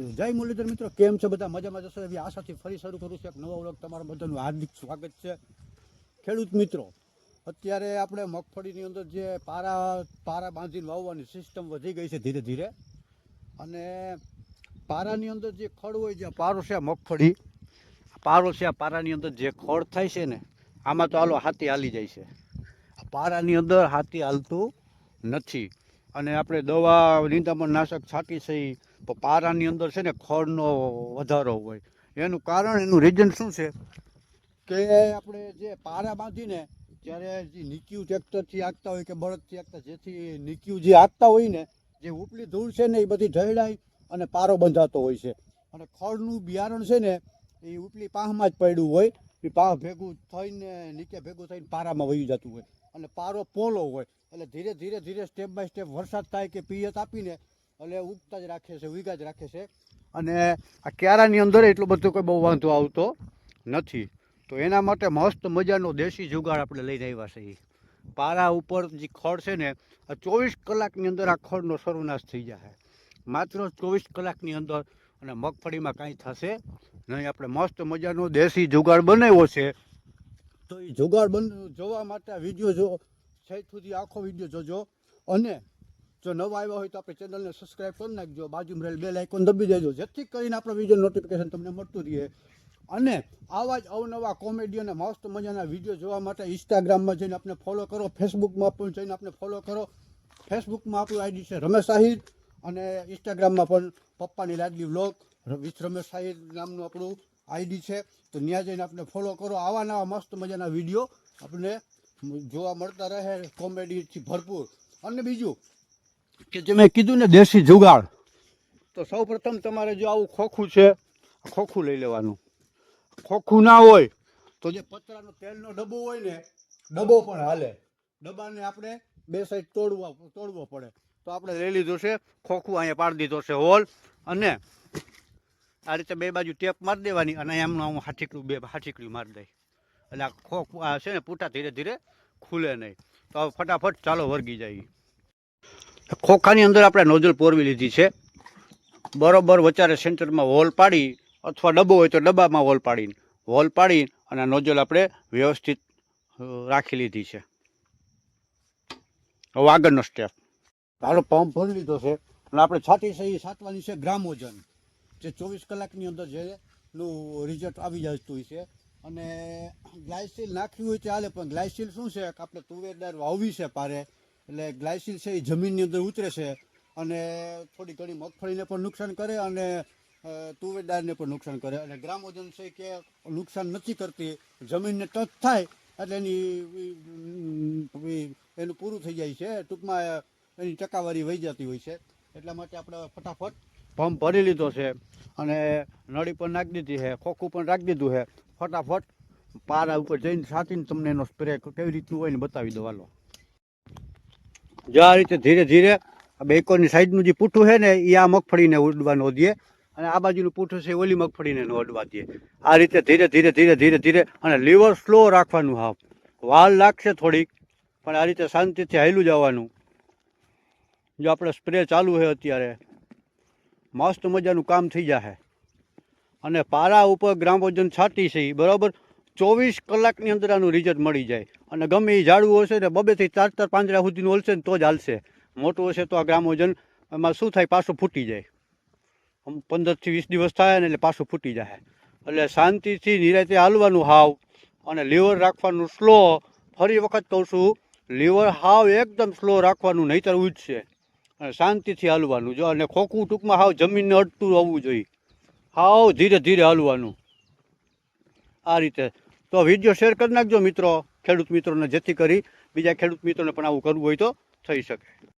જય મુરલીધર મિત્રો, કેમ છો બધા? મજામાં જશો? એવી આશાથી ફરી શરૂ કરું છું એક નવો વ્લોગ. તમારા બધાનું હાર્દિક સ્વાગત છે. ખેડૂત મિત્રો, અત્યારે આપણે મગફળીની અંદર જે પારા પારા બાંધીને વાવવાની સિસ્ટમ વધી ગઈ છે ધીરે ધીરે. અને પારાની અંદર જે ખડ હોય જે પારો છે આ મગફળી, પારો છે પારાની અંદર જે ખડ થાય છે ને, આમાં તો હાલો હાથી હાલી જાય છે. આ પારાની અંદર હાથી હાલતું નથી. અને આપણે દવા, નિંદામણ નાશક છાંટી છે પારાની અંદર છે ને ખડનો વધારો હોય. એનું કારણ, એનું રીઝન શું છે? કે આપણે જે પારા બાંધીને જ્યારે જે નીક્યું ટ્રેક્ટરથી આગતા હોય કે બળદથી આગતા જેથી નીક્યું જે આગતા હોય ને, જે ઉપલી ધૂળ છે ને એ બધી ઢળાઈ અને પારો બંધાતો હોય છે. અને ખડનું બિયારણ છે ને, એ ઉપલી પાહમાં જ પડ્યું હોય. એ પાહ ભેગું થઈને, નીચે ભેગું થઈને પારામાં વહી જતું હોય. અને પારો પોલો હોય. એટલે ધીરે ધીરે ધીરે સ્ટેપ બાય સ્ટેપ વરસાદ થાય કે પિયત આપીને એટલે ઉગતા જ રાખે છે ઉગા જ રાખે છે. અને આ ક્યારાની અંદર એટલો બધો કોઈ બહુ વાંધો આવતો નથી. તો એના માટે મસ્ત મજાનો દેશી જુગાડ આપણે લઈને આવ્યા છીએ પારા ઉપર જે ખડ છે ને, આ ચોવીસ કલાકની અંદર આ ખડનો સર્વનાશ થઈ જશે માત્ર ચોવીસ કલાકની અંદર અને મગફળીમાં કાંઈ થશે નહીં. આપણે મસ્ત મજાનો દેશી જુગાડ બનાવ્યો છે. તો એ જુગાડ બન, જોવા માટે આ વીડિયો જો, છેક સુધી આખો વીડિયો જોજો. અને જો નવા આવ્યા હોય તો આપણે ચેનલને સબસ્ક્રાઈબ કરી નાખજો. બાજુમાં રહેલ બેલ આઇકોન દબી દેજો. જેથી કરીને આપણો વીડિયો નોટિફિકેશન તમને મળતું રહે. અને આવા જ અવનવા કોમેડી અને મસ્ત મજાના વીડિયો જોવા માટે ઇન્સ્ટાગ્રામમાં જઈને આપણે ફોલો કરો. ફેસબુકમાં પણ જઈને આપણે ફોલો કરો. ફેસબુકમાં આપણું આઈડી છે રમેશ આહિર અને ઇન્સ્ટાગ્રામમાં પણ પપ્પાની લાડલી વ્લોગ વિથ રમેશ આહિર નામનું આપણું આઈડી છે. તો ત્યાં જઈને આપણે ફોલો કરો. આવા નવા મસ્ત મજાના વીડિયો આપણે જોવા મળતા રહે. કોમેડીથી ભરપૂર. અને બીજું કે જે મેં કીધું ને દેશી જુગાડ, તો સૌ પ્રથમ તમારે જો આવું ખોખું છે, ખોખું લઈ લેવાનું. ખોખું ના હોય, તો જે પતરાનો તેલનો ડબ્બો હોય ને, ડબ્બો પણ હાલે. ડબ્બાને આપણે બે સાઈડ તોડવા, તોડવો પડે. તો આપણે લઈ લીધું છે, ખોખું અહીંયા પાડી દીધો છે હોલ. અને આ રીતે બે બાજુ ટેપ મારી દેવાની અને એમનું હું હાથીકડું બે, હાથીકડું મારી દઈ એટલે આ ખોખું આ છે ને પૂટા ધીરે ધીરે ખુલે નહીં. તો ફટાફટ ચાલો વર્ગી જાય. ખોખાની અંદર આપણે નોઝલ પોરવી લીધી છે. બરોબર વચારે સેન્ટરમાં હોલ પાડી અથવા ડબ્બો હોય તો ડબ્બામાં હોલ પાડીને, હોલ પાડી અને નોઝલ આપણે વ્યવસ્થિત રાખી લીધી છે. હવે આગળનો સ્ટેપ હાલો પંપ ભરી લીધો છે. અને આપણે છાતી છે, એ સાતવાની છે ગ્રામ વજન જે ચોવીસ કલાકની અંદર જેનું રિઝલ્ટ આવી જતું હોય છે. અને ગ્લાયસિલ નાખ્યું હોય ચાલે પણ ગ્લાયસિલ શું છે? કે આપણે તુવેરદાર વાવવી છે પારે. એટલે ગ્લાયસિલ છે એ જમીનની અંદર ઉતરે છે અને થોડી ઘણી મગફળીને પણ નુકસાન કરે અને તુવેદારને પણ નુકસાન કરે. અને ગ્રામવજન છે કે નુકસાન નથી કરતી, જમીનને ટચ થાય એટલે એની એનું પૂરું થઈ જાય છે. ટૂંકમાં એની ટકાવારી વહી જતી હોય છે. એટલા માટે આપણે ફટાફટ પંપ ભરી લીધો છે અને નળી પણ નાખી દીધી છે, ખોખું પણ રાખી દીધું છે. ફટાફટ પારા ઉપર જઈને સાચીને તમને એનો સ્પ્રે કેવી રીતનું હોય ને બતાવી દો. હાલો. જો આ રીતે ધીરે ધીરે આ બેકોની સાઈડનું જે પૂઠું છે ને એ આ મગફળીને ઉડવા નો દે. અને આ બાજુનું પૂઠું છે ઓલી મગફળીને ન ઉડવા દે. આ રીતે ધીરે ધીરે ધીરે ધીરે ધીરે અને લીવર સ્લો રાખવાનું હાવ. વાલ લાગશે થોડીક, પણ આ રીતે શાંતિથી હાલ્યું જવાનું. જો આપણે સ્પ્રે ચાલુ છે અત્યારે, મસ્ત મજાનું કામ થઈ જશે અને પારા ઉપર ગ્રામ વજન છાટી છે એ બરાબર? ચોવીસ કલાકની અંદર આનું રિઝલ્ટ મળી જાય. અને ગમે એ ઝાડવું હશે ને બબેથી ચાર ચાર પાંજરા સુધીનું હલશે ને તો જ હાલશે. મોટું હશે તો આ ગ્રામોજન એમાં શું થાય? પાછું ફૂટી જાય. પંદરથી વીસ દિવસ થાય ને એટલે પાછું ફૂટી જાય. એટલે શાંતિથી નિરાતે હાલવાનું હાવ અને લીવર રાખવાનું સ્લો ફરી વખત કહું છું, લીવર હાવ એકદમ સ્લો રાખવાનું નહીંતર ઉઠશે અને શાંતિથી હાલવાનું. જો અને ખોખું ટૂંકમાં હાવ જમીનને અડતું આવવું જોઈએ. હાવ ધીરે ધીરે હાલવાનું. આ રીતે તો વીડિયો શેર કરી નાખજો મિત્રો. ખેડૂત મિત્રોને જેથી કરી બીજા ખેડૂત મિત્રોને પણ આવું કરવું હોય તો થઈ શકે.